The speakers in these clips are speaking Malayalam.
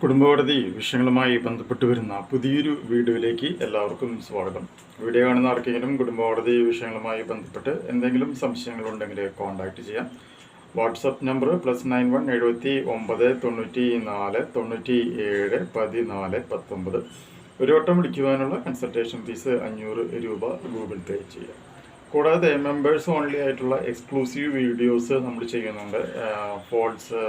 കുടുംബകോടതി വിഷയങ്ങളുമായി ബന്ധപ്പെട്ട് വരുന്ന പുതിയൊരു വീഡിയോയിലേക്ക് എല്ലാവർക്കും സ്വാഗതം. വീഡിയോ കാണുന്ന ആർക്കെങ്കിലും കുടുംബകോടതി വിഷയങ്ങളുമായി ബന്ധപ്പെട്ട് എന്തെങ്കിലും സംശയങ്ങളുണ്ടെങ്കിൽ കോൺടാക്റ്റ് ചെയ്യാം. WhatsApp number plus nine one എഴുപത്തി ഒമ്പത് തൊണ്ണൂറ്റി നാല് തൊണ്ണൂറ്റി ഏഴ് പതിനാല് പത്തൊമ്പത്. ഒരു വട്ടം വിളിക്കുവാനുള്ള കൺസൾട്ടേഷൻ ഫീസ് അഞ്ഞൂറ് രൂപ ഗൂഗിൾ പേ ചെയ്യാം. കൂടാതെ മെമ്പേഴ്സ് ഓൺലി ആയിട്ടുള്ള എക്സ്ക്ലൂസീവ് വീഡിയോസ് നമ്മൾ ചെയ്യുന്നുണ്ട്. ഫോൾസ്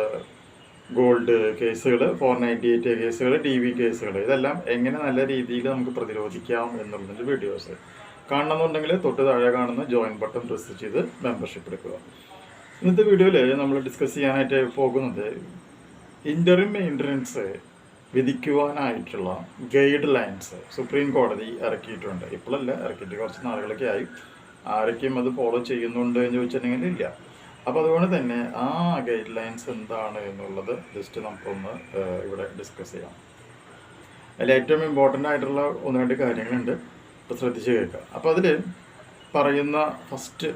ഗോൾഡ് കേസുകൾ ഫോർ നയന്റി എയ്റ്റ് കേസുകൾ ടി വി കേസുകൾ ഇതെല്ലാം എങ്ങനെ നല്ല രീതിയിൽ നമുക്ക് പ്രതിരോധിക്കാം എന്നുള്ളതിന്റെ വീഡിയോസ്. കാണണമെന്നുണ്ടെങ്കിൽ തൊട്ട് താഴെ കാണുന്ന ജോയിൻ ബട്ടൺ പ്രസ് ചെയ്ത് മെമ്പർഷിപ്പ് എടുക്കുക. ഇന്നത്തെ വീഡിയോയിൽ നമ്മൾ ഡിസ്കസ് ചെയ്യാനായിട്ട് പോകുന്നത് ഇന്ററിം മെയിന്റനൻസ് വിധിക്കുവാനായിട്ടുള്ള ഗൈഡ് ലൈൻസ് സുപ്രീം കോടതി ഇറക്കിയിട്ടുണ്ട്. ഇപ്പോഴല്ല ഇറക്കിയിട്ട് കുറച്ച് നാളുകളൊക്കെ ആയി. ആരൊക്കെയും അത് ഫോളോ ചെയ്യുന്നുണ്ട് എന്ന് ചോദിച്ചിട്ടുണ്ടെങ്കിൽ ഇല്ല. അപ്പോൾ അതുകൊണ്ട് തന്നെ ആ ഗൈഡ് ലൈൻസ് എന്താണ് എന്നുള്ളത് ജസ്റ്റ് നമുക്കൊന്ന് ഇവിടെ ഡിസ്കസ് ചെയ്യാം. അതിൽ ഏറ്റവും ഇമ്പോർട്ടന്റ് ആയിട്ടുള്ള ഒന്ന് രണ്ട് കാര്യങ്ങളുണ്ട്. ഇപ്പോൾ ശ്രദ്ധിച്ച് കേൾക്കുക. അപ്പോൾ അതിൽ പറയുന്ന ഫസ്റ്റ്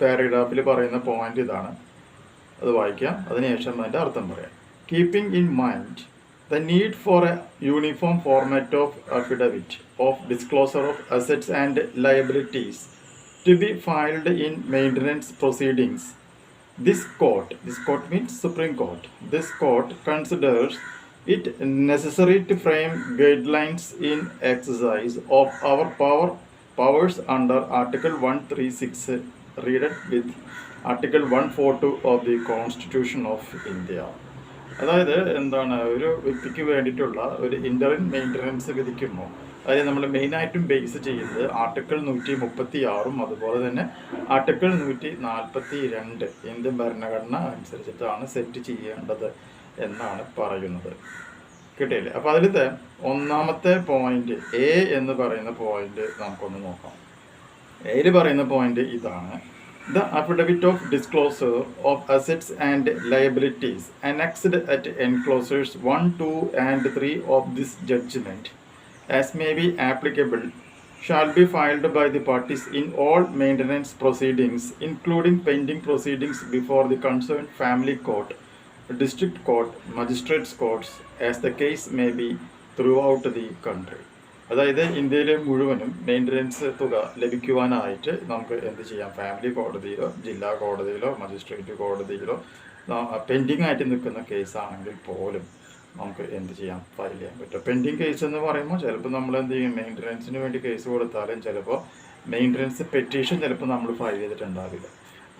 പാരഗ്രാഫിൽ പറയുന്ന പോയിന്റ് ഇതാണ്. അത് വായിക്കാം. അതിനുശേഷം അതിന്റെ അർത്ഥം പറയാം. Keeping in mind the need for a uniform format of affidavit of disclosure of assets and liabilities to be filed in maintenance proceedings. This court, this court means Supreme Court, this court considers it necessary to frame guidelines in exercise of our power powers under Article 136 read it with Article 142 of the Constitution of India. അതായത് എന്താണ് ഒരു വ്യക്തിക്ക് വേണ്ടിയിട്ടുള്ള ഒരു ഇന്റർ മെയിന്റനൻസ് വിധിക്കുമ്പോൾ അതായത് നമ്മൾ മെയിനായിട്ടും ബേസ് ചെയ്യുന്നത് ആർട്ടിക്കിൾ നൂറ്റി മുപ്പത്തി ആറും അതുപോലെ തന്നെ ആർട്ടിക്കിൾ നൂറ്റി നാൽപ്പത്തി രണ്ട് ഇന്ത്യൻ ഭരണഘടന അനുസരിച്ചിട്ടാണ് സെറ്റ് ചെയ്യേണ്ടത് എന്നാണ് പറയുന്നത്. കിട്ടിയില്ലേ? അപ്പോൾ അതിലത്തെ ഒന്നാമത്തെ പോയിന്റ് എ എന്ന് പറയുന്ന പോയിന്റ് നമുക്കൊന്ന് നോക്കാം. എയിൽ പറയുന്ന പോയിന്റ് ഇതാണ്. The affidavit of disclosure of assets and liabilities annexed at enclosures one two and three of this judgment as may be applicable shall be filed by the parties in all maintenance proceedings including pending proceedings before the concerned family court district court magistrates courts as the case may be throughout the country അതായത് ഇന്ത്യയിലെ മുഴുവനും മെയിന്റനൻസ് തുക ലഭിക്കുവാനായിട്ട് നമുക്ക് എന്ത് ചെയ്യാം ഫാമിലി കോടതിയിലോ ജില്ലാ കോടതിയിലോ മജിസ്ട്രേറ്റ് കോടതിയിലോ പെൻഡിങ് ആയിട്ട് നിൽക്കുന്ന കേസാണെങ്കിൽ പോലും നമുക്ക് എന്ത് ചെയ്യാം? ഫയൽ ചെയ്യാൻ പറ്റും. പെൻഡിങ് കേസ് എന്ന് പറയുമ്പോൾ ചിലപ്പോൾ നമ്മൾ എന്ത് ചെയ്യും? മെയിന്റനൻസിന് വേണ്ടി കേസ് കൊടുത്താലും ചിലപ്പോൾ മെയിന്റനൻസ് പെറ്റീഷൻ ചിലപ്പോൾ നമ്മൾ ഫയൽ ചെയ്തിട്ടുണ്ടാവില്ല.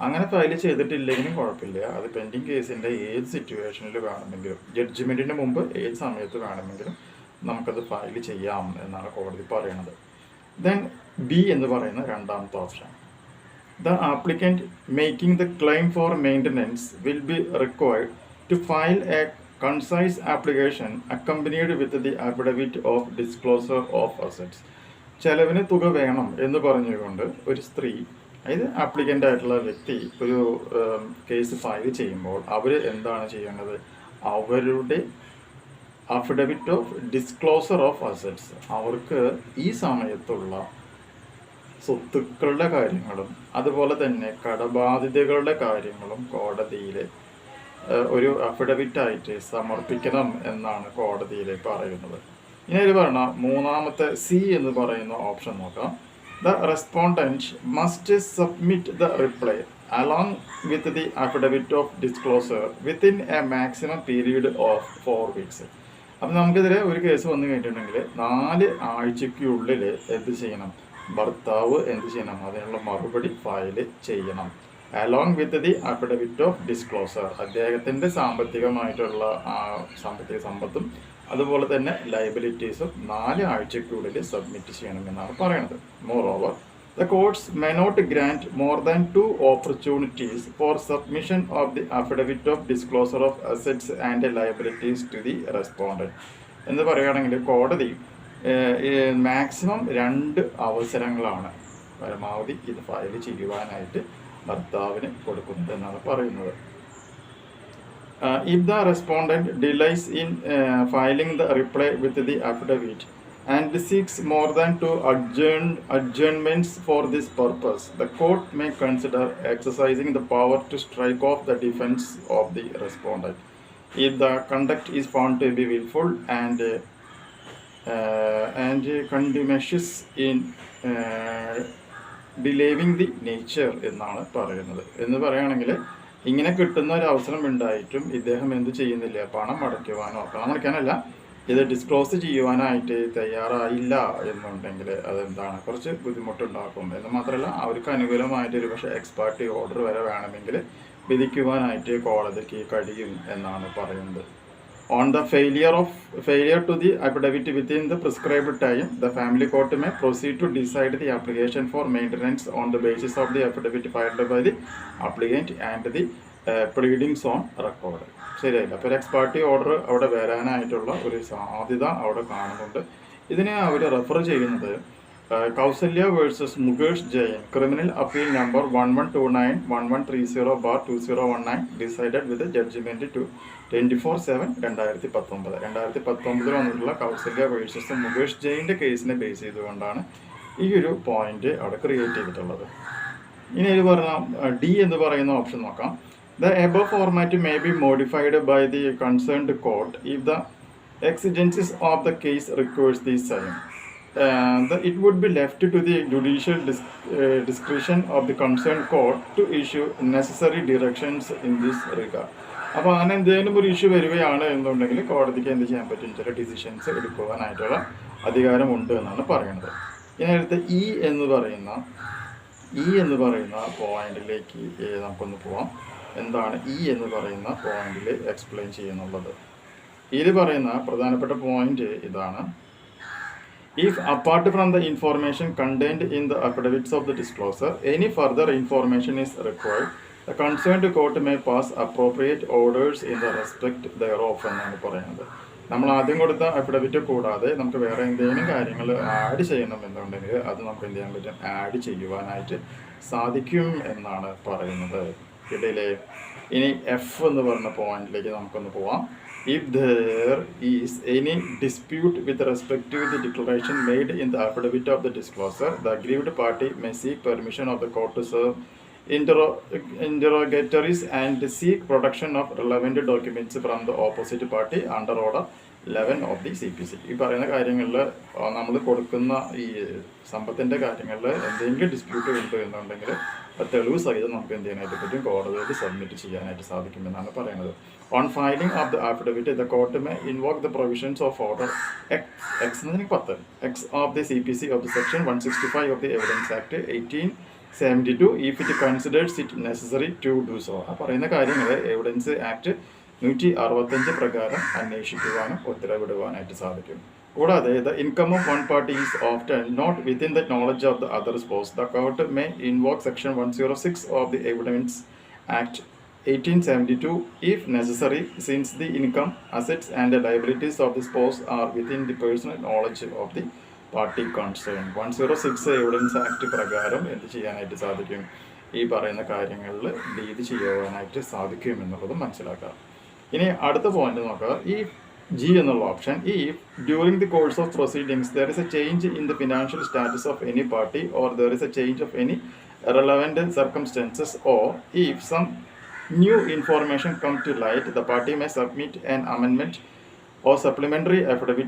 അങ്ങനെ ഫയൽ ചെയ്തിട്ടില്ലെങ്കിലും കുഴപ്പമില്ല. അത് പെൻഡിങ് കേസിന്റെ ഏത് സിറ്റുവേഷനിൽ വേണമെങ്കിലും ജഡ്ജ്മെന്റിന് മുമ്പ് ഏത് സമയത്ത് വേണമെങ്കിലും നമുക്കത് ഫയൽ ചെയ്യാം എന്നാണ് കോടതി പറയുന്നത് ദെൻ ബി എന്ന് പറയുന്ന രണ്ടാമത്തെ option the applicant making the claim for maintenance will be required to file a concise application accompanied with the affidavit of disclosure of assets ചെലവിന് തുക വേണം എന്ന് പറഞ്ഞുകൊണ്ട് ഒരു സ്ത്രീ അതായത് ആപ്ലിക്കന്റ് ആയിട്ടുള്ള വ്യക്തി ഒരു കേസ് ഫയൽ ചെയ്യുമ്പോൾ അവർ എന്താണ് ചെയ്യേണ്ടത്? അവരുടെ affidavit of disclosure of assets അവർക്ക് ഈ സമയത്തുള്ള സ്വത്തുക്കളുടെ കാര്യങ്ങളും അതുപോലെ തന്നെ കടബാധ്യതകളുടെ കാര്യങ്ങളും കോടതിയിൽ ഒരു അഫിഡവിറ്റ് ആയിട്ട് സമർപ്പിക്കണം എന്നാണ് കോടതിയിൽ പറയുന്നത്. ഇനി ഒരു പറഞ്ഞ മൂന്നാമത്തെ സി എന്ന് പറയുന്ന ഓപ്ഷൻ നോക്കാം. The respondent must submit the reply along with the affidavit of disclosure within a maximum period of four weeks അപ്പം നമുക്കെതിരെ ഒരു കേസ് വന്നു കഴിഞ്ഞിട്ടുണ്ടെങ്കിൽ നാല് ആഴ്ചയ്ക്കുള്ളിൽ എന്ത് ചെയ്യണം? ഭർത്താവ് എന്ത് ചെയ്യണം? അതിനുള്ള മറുപടി ഫയൽ ചെയ്യണം. Along with the affidavit of disclosure അദ്ദേഹത്തിന്റെ സാമ്പത്തികമായിട്ടുള്ള സാമ്പത്തിക സമ്പത്തും അതുപോലെ തന്നെ ലയബിലിറ്റീസും നാല് ആഴ്ചയ്ക്കുള്ളിൽ സബ്മിറ്റ് ചെയ്യണമെന്നാണ് പറയുന്നത് over the courts may not grant more than two opportunities for submission of the affidavit of disclosure of assets and liabilities to the respond എന്ന് പറയുകയാണെങ്കിൽ കോടതി മാക്സിമം രണ്ട് അവസരങ്ങളാണ് പരമാവധി ഇത് ഫയൽ ചെയ്യുവാനായിട്ട് ഭർത്താവിന് കൊടുക്കുന്നത് എന്നാണ് പറയുന്നത് Uh, if the respondent delays in uh, filing the reply with the affidavit and seeks more than two adjourn, adjournments for this purpose, the court may consider exercising the power to strike off the defense of the respondent. if the conduct is found to be willful and uh, uh, and contumacious in uh, believing the nature എന്നാണ് പറയുന്നത്. എന്ന് പറയുകയാണെങ്കിൽ ഇങ്ങനെ കിട്ടുന്ന ഒരു അവസരം ഉണ്ടായിട്ടും ഇദ്ദേഹം എന്ത് ചെയ്യുന്നില്ല. പണം അടയ്ക്കുവാനോ പണം അടയ്ക്കാനല്ല ഇത് ഡിസ്ക്ലോസ് ചെയ്യുവാനായിട്ട് തയ്യാറായില്ല എന്നുണ്ടെങ്കിൽ അതെന്താണ്? കുറച്ച് ബുദ്ധിമുട്ടുണ്ടാക്കും. എന്ന് മാത്രമല്ല അവർക്ക് അനുകൂലമായിട്ട് ഒരു പക്ഷേ എക്സ്പേർട്ട് ഓർഡർ വരെ വേണമെങ്കിൽ വിധിക്കുവാനായിട്ട് കോടതിക്ക് കഴിയും എന്നാണ് പറയുന്നത്. On the failure of failure to the affidavit within the prescribed time the family court may proceed to decide the application for maintenance on the basis of the affidavit filed by the applicant and the pleadings on record ശരിയല്ല അപ്പോൾ ഒരു എക്സ്പാർട്ടി ഓർഡർ അവിടെ വരാനായിട്ടുള്ള ഒരു സാധ്യത അവിടെ കാണുന്നുണ്ട്. ഇതിനെ അവർ റെഫർ ചെയ്യുന്നത് Kausalya versus Mukesh Jain criminal appeal number one one two nine one one three zero bar two zero one nine decided with judgment two twenty four seven രണ്ടായിരത്തി പത്തൊമ്പത് രണ്ടായിരത്തി പത്തൊമ്പതിൽ വന്നിട്ടുള്ള കൗസല്യ വേഴ്സസ് മുകേഷ് ജയിന്റെ കേസിനെ ബേസ് ചെയ്തുകൊണ്ടാണ് ഈ ഒരു പോയിന്റ് അവിടെ ക്രിയേറ്റ് ചെയ്തിട്ടുള്ളത്. ഇനി ഇത് പറഞ്ഞ ഡി എന്ന് പറയുന്ന ഓപ്ഷൻ നോക്കാം. The above format may be modified by the concerned court if the exigencies of the case requires the same. Uh, the, it would be left to the judicial dis- uh, discretion of the concerned court to issue necessary directions in this regard. അപ്പോൾ അങ്ങനെ എന്തെങ്കിലും ഒരു ഇഷ്യൂ വരികയാണ് എന്നുണ്ടെങ്കിൽ കോടതിക്ക് എന്ത് ചെയ്യാൻ പറ്റും? ചില ഡിസിഷൻസ് എടുക്കുവാനായിട്ടുള്ള അധികാരമുണ്ട് എന്നാണ് പറയുന്നത്. ഇനി അടുത്ത് ഇ എന്ന് പറയുന്ന ഇ എന്ന് പറയുന്ന പോയിന്റിലേക്ക് നമുക്കൊന്ന് പോവാം. എന്താണ് ഇ എന്ന് പറയുന്ന പോയിന്റിൽ എക്സ്പ്ലെയിൻ ചെയ്യുന്നുള്ളത്? ഇതിൽ പറയുന്ന പ്രധാനപ്പെട്ട പോയിന്റ് ഇതാണ്. Apart from the information contained in the affidavits of the disclosure any further information is required the concerned court may pass appropriate orders in the respect thereof എന്നാണ് പറയുന്നത്. നമ്മൾ ആദ്യം കൊടുത്ത അഫിഡവിറ്റ് കൂടാതെ നമുക്ക് വേറെ എന്തെങ്കിലും കാര്യങ്ങൾ ആഡ് ചെയ്യണം എന്നുണ്ടെങ്കിൽ അത് നമുക്ക് എന്ത് ചെയ്യാൻ പറ്റും? ആഡ് ചെയ്യുവാനായിട്ട് സാധിക്കും എന്നാണ് പറയുന്നത്. ഇതിലെ ഇനി എഫ് എന്ന് പറഞ്ഞ പോയിന്റിലേക്ക് നമുക്കൊന്ന് പോവാം. if there is any dispute with respect to the declaration made in the affidavit of the disclosure, the aggrieved party may seek permission of the court to serve interrogatories and seek production of relevant documents from the opposite party under order 11 of the C P C ഈ പറയുന്ന കാര്യങ്ങളിൽ നമ്മൾ കൊടുക്കുന്ന ഈ സമ്പത്തിന്റെ കാര്യങ്ങളിൽ എന്തെങ്കിലും ഡിസ്പ്യൂട്ട് ഉണ്ട് എന്നുണ്ടെങ്കിൽ തെളിവ് സഹിതം നമുക്ക് എന്ത് ചെയ്യാനായിട്ട് പറ്റും? കോടതിയിൽ സബ്മിറ്റ് ചെയ്യാനായിട്ട് സാധിക്കുമെന്നാണ് പറയുന്നത്. On filing of the affidavit the court may invoke the provisions of order X X എന്ന് പറഞ്ഞാൽ പത്ത്. X of the C P C of the section one sixty five of the evidence act eighteen seventy two if it considers it necessary to do so ആ പറയുന്ന കാര്യങ്ങൾ എവിഡൻസ് ആക്ട് നൂറ്റി അറുപത്തഞ്ച് പ്രകാരം അന്വേഷിക്കുവാനും ഉത്തരവിടുവാനായിട്ട് സാധിക്കും. കൂടാതെ the income of one party is often not within the knowledge of the other spouse the court may invoke section one zero six of the evidence act eighteen 1872 if necessary since the income assets and the liabilities of the spouse are within the personal knowledge of the party concern one zero six evidence act പ്രകാരം എന്ത് ചെയ്യാനായിട്ട് സാധിക്കും? ഈ പറയുന്ന കാര്യങ്ങളിൽ ഡീൽ ചെയ്യുവാനായിട്ട് സാധിക്കും എന്നുള്ളത് മനസ്സിലാക്കാം. ഇനി അടുത്ത പോയിന്റ് നോക്കുക ഈ ജി എന്നുള്ള ഓപ്ഷൻ ഈ during the course of proceedings there is a change in the financial status of any party or there is a change of any relevant circumstances or if some new information come to light the party may submit an amendment ഓർ supplementary affidavit